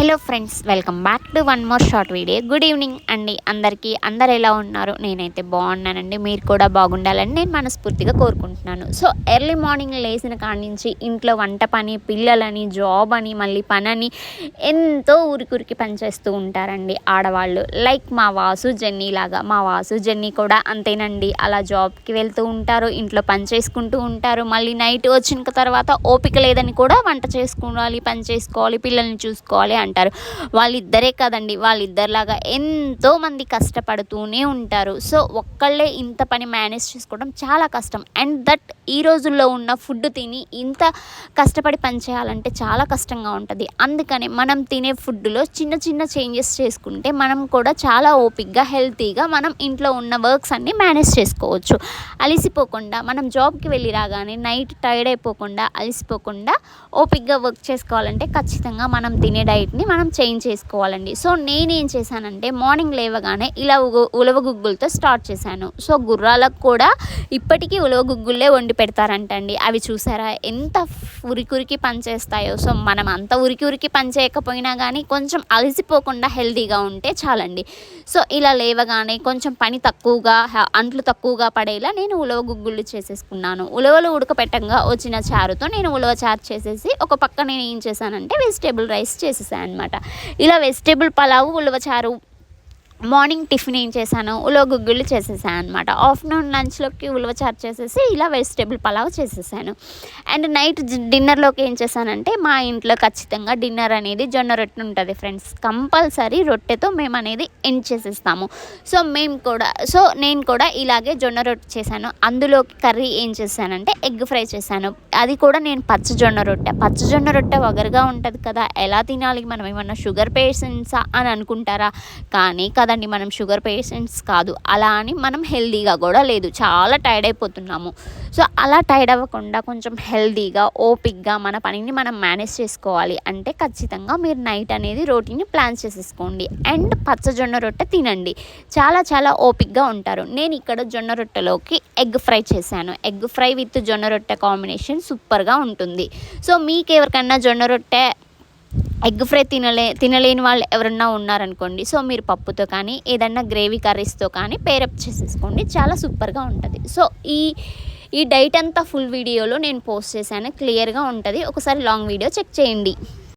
Hello friends welcome back to one more short video. Good evening అండి. అందరికీ అందరు ఎలా ఉన్నారు? నేనైతే బాగున్నానండి. మీరు కూడా బాగుండాలని నేను మనస్ఫూర్తిగా కోరుకుంటున్నాను. సో ఎర్లీ మార్నింగ్ లేచిన కాడి నుంచి ఇంట్లో వంట పని పిల్లలని జాబ్ అని మళ్ళీ పనని ఎంతో ఊరికురికి పనిచేస్తూ ఉంటారండి ఆడవాళ్ళు. లైక్ మా వాసు జెన్నీ లాగా. మా వాసు జెన్నీ కూడా అంతేనండి. అలా జాబ్కి వెళ్తూ ఉంటారు ఇంట్లో పని చేసుకుంటూ ఉంటారు. మళ్ళీ నైట్ వచ్చిన తర్వాత ఓపిక లేదని కూడా వంట చేసుకోవాలి పని చేసుకోవాలి పిల్లల్ని చూసుకోవాలి అంటారు. వాళ్ళిద్దరే కదండి వాళ్ళిద్దరిలాగా ఎంతోమంది కష్టపడుతూనే ఉంటారు. సో ఒక్కళ్ళే ఇంత పని మేనేజ్ చేసుకోవడం చాలా కష్టం. అండ్ దట్ ఈ రోజుల్లో ఉన్న ఫుడ్ తిని ఇంత కష్టపడి పని చేయాలంటే చాలా కష్టంగా ఉంటుంది. అందుకని మనం తినే ఫుడ్లో చిన్న చిన్న చేంజెస్ చేసుకుంటే మనం కూడా చాలా ఓపిక్గా హెల్తీగా మనం ఇంట్లో ఉన్న వర్క్స్ అన్నీ మేనేజ్ చేసుకోవచ్చు. అలిసిపోకుండా మనం జాబ్కి వెళ్ళి రాగానే నైట్ టైర్డ్ అయిపోకుండా అలిసిపోకుండా ఓపిక్గా వర్క్ చేసుకోవాలంటే ఖచ్చితంగా మనం తినే డైట్ని మనం చేంజ్ చేసుకోవాలండి. సో నేనేం చేశానంటే మార్నింగ్ లేవగానే ఇలా ఉలవ గుగ్గులతో స్టార్ట్ చేశాను. సో గుర్రాలకు కూడా ఇప్పటికీ ఉలవ గుగ్గులే వండి పెడతారంటండి. అవి చూసారా? ఎంత ఉరికురికి పనిచేస్తాయో సో మనం అంత ఉరికి ఉరికి పనిచేయకపోయినా కానీ కొంచెం అలసిపోకుండా హెల్తీగా ఉంటే చాలండి. సో ఇలా లేవగానే కొంచెం పని తక్కువగా అంట్లు తక్కువగా పడేలా నేను ఉలవ గుగ్గుళ్ళు చేసేసుకున్నాను. ఉలవలు ఉడకపెట్టంగా వచ్చిన చారుతో నేను ఉలవ చారు చేసేసి ఒక పక్క నేను ఏం చేశానంటే వెజిటేబుల్ రైస్ చేసేసాను. అనమాట. ఇలా వెజిటేబుల్ పలావు ఉలవచారు మార్నింగ్ టిఫిన్ ఏం చేశాను? ఉలవ గుగ్గులు చేసేసాను అనమాట ఆఫ్టర్నూన్ లంచ్లోకి ఉలవ చారు చేసేసి ఇలా వెజిటేబుల్ పలావ్ చేసేసాను. అండ్ నైట్ డిన్నర్లోకి ఏం చేశానంటే మా ఇంట్లో ఖచ్చితంగా డిన్నర్ అనేది జొన్న రొట్టె ఉంటుంది ఫ్రెండ్స్. కంపల్సరీ రొట్టెతో మేము అనేది ఎండ్ చేసేస్తాము. సో మేము కూడా సో నేను కూడా ఇలాగే జొన్న రొట్టె చేశాను. అందులోకి కర్రీ ఏం చేశానంటే ఎగ్ ఫ్రై చేశాను. అది కూడా నేను పచ్చజొన్న రొట్టె. పచ్చజొన్న రొట్టె వగరుగా ఉంటుంది కదా ఎలా తినాలి? మనం ఏమన్నా షుగర్ పేషెంట్సా అని అనుకుంటారా? కానీ కదా కాదండి మనం షుగర్ పేషెంట్స్ కాదు. అలా అని మనం హెల్దీగా కూడా లేదు. చాలా టైర్డ్ అయిపోతున్నాము. సో అలా టైర్డ్ అవ్వకుండా కొంచెం హెల్దీగా ఓపిక్గా మన పనిని మనం మేనేజ్ చేసుకోవాలి. అంటే ఖచ్చితంగా మీరు నైట్ అనేది రోటీని ప్లాన్ చేసేసుకోండి. అండ్ పచ్చ జొన్న రొట్టె తినండి. చాలా చాలా ఓపిక్గా ఉంటారు. నేను ఇక్కడ జొన్న రొట్టెలోకి ఎగ్ ఫ్రై చేశాను. ఎగ్ ఫ్రై విత్ జొన్న రొట్టె కాంబినేషన్ సూపర్గా ఉంటుంది. సో మీకు ఎవరికైనా జొన్న రొట్టె ఎగ్ ఫ్రై తినలే తినలేని వాళ్ళు ఎవరన్నా ఉన్నారనుకోండి సో మీరు పప్పుతో కానీ ఏదన్నా గ్రేవీ కర్రీస్తో కానీ పేరప్ చేసేసుకోండి చాలా సూపర్గా ఉంటుంది. సో ఈ ఈ డైట్ అంతా ఫుల్ వీడియోలో నేను పోస్ట్ చేశాను క్లియర్గా ఉంటుంది. ఒకసారి లాంగ్ వీడియో చెక్ చేయండి.